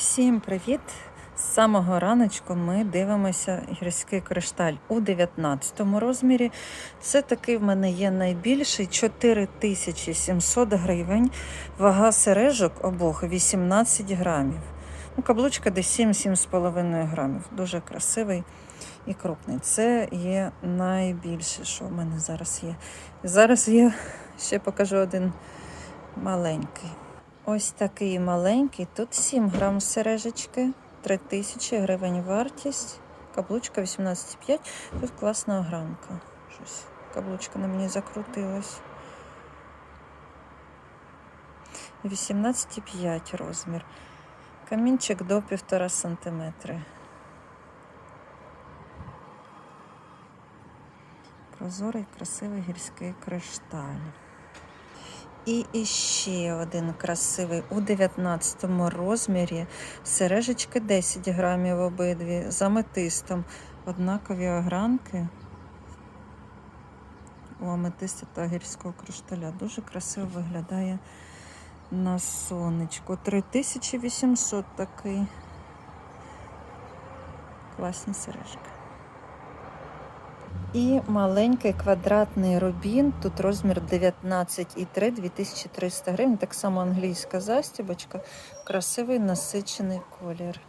Всім привіт! З самого раночку ми дивимося гірський кришталь у 19 розмірі. Це такий в мене є найбільший 4700 гривень. Вага сережок обох 18 грамів. Ну, каблучка десь 7-7,5 грамів. Дуже красивий і крупний. Це є найбільше, що в мене зараз є. Зараз я ще покажу один маленький. Ось такий маленький. Тут 7 грам сережечки, 3000 гривень вартість. Каблучка 18,5. Тут класна огранка. Щось. Каблучка на мені закрутилась. 18,5 розмір. Камінчик до 1,5 см. Прозорий, красивий гірський кришталь. І іще один красивий у 19 розмірі. Сережечки 10 грамів обидві з аметистом. Однакові огранки у аметиста та гірського кришталя. Дуже красиво виглядає на сонечку. 3800 такий. Класні сережки. І маленький квадратний рубін, тут розмір 19,3, 2300 гривень. Так само англійська застібочка, красивий насичений колір.